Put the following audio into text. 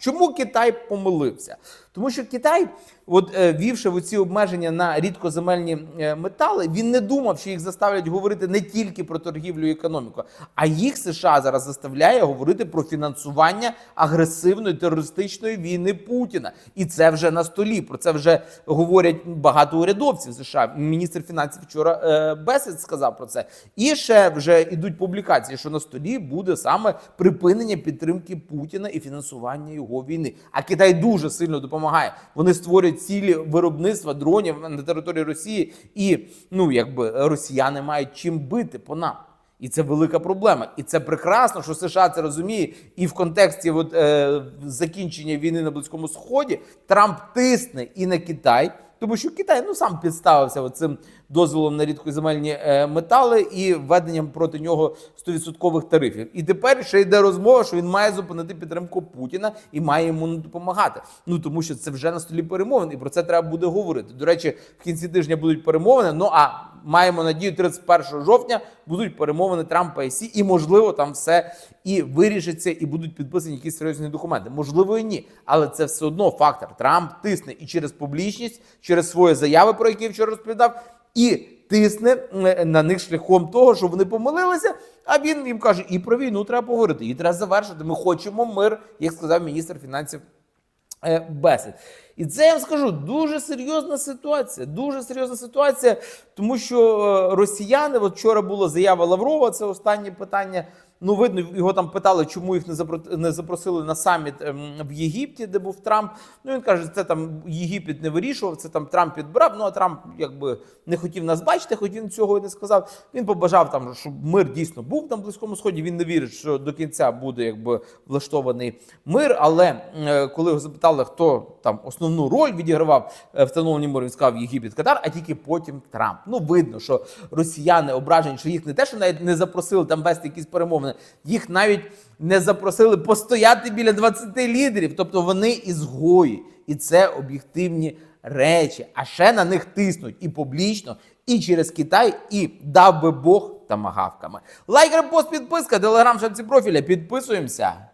Чому Китай помилився? Тому що Китай, от е, ввівши в ці обмеження на рідкоземельні е, метали, він не думав, що їх заставлять говорити не тільки про торгівлю і економіку, а їх США зараз заставляє говорити про фінансування агресивної терористичної війни Путіна. І це вже на столі. Про це вже говорять багато урядовців США. Міністр фінансів вчора е, Бесед сказав про це. І ще вже йдуть публікації, що на столі буде саме припинення підтримки Путіна і фінансування його війни. А Китай дуже сильно допомагає. Вони створюють цілі виробництва дронів на території Росії, і ну якби росіяни мають чим бити по нам. І це велика проблема. І це прекрасно, що США це розуміє. І в контексті от, е, закінчення війни на Близькому Сході Трамп тисне і на Китай, тому що Китай ну сам підставився цим дозволом на рідкоземельні е, метали і введенням проти нього 100% тарифів. І тепер ще йде розмова, що він має зупинити підтримку Путіна і має йому не допомагати. Ну тому що це вже на столі перемовин, і про це треба буде говорити. До речі, в кінці тижня будуть перемовини. Ну а маємо надію, 31 жовтня будуть перемовини Трампа і Сі, і можливо там все і вирішиться, і будуть підписані якісь серйозні документи. Можливо, і ні, але це все одно фактор. Трамп тисне і через публічність, через свої заяви, про які я вчора розповідав, і тисне на них шляхом того, що вони помилилися. А він їм каже: і про війну треба поговорити, і треба завершити. Ми хочемо мир, як сказав міністр фінансів е, Бесед. І це я вам скажу дуже серйозна ситуація. Дуже серйозна ситуація, тому що е, росіяни, от вчора була заява Лаврова, це останнє питання. Ну, видно, його там питали, чому їх не запро- запросили на саміт ем, в Єгипті, де був Трамп. Ну він каже, це там Єгипет не вирішував, це там Трамп підбрав. Ну а Трамп якби не хотів нас бачити, хоч він цього і не сказав. Він побажав там, щоб мир дійсно був на близькому сході. Він не вірить, що до кінця буде якби влаштований мир. Але е, коли його запитали, хто там основну роль відігравав е, в встановленні миру, він сказав Єгипет, Катар, а тільки потім Трамп. Ну видно, що росіяни ображені, що їх не те, що навіть не запросили там вести якісь перемовини, їх навіть не запросили постояти біля 20 лідерів. Тобто вони ізгої, і це об'єктивні речі. А ще на них тиснуть і публічно, і через Китай, і дав би Бог тамагавками. Лайк, репост, підписка, телеграм, шапці профіля. Підписуємося.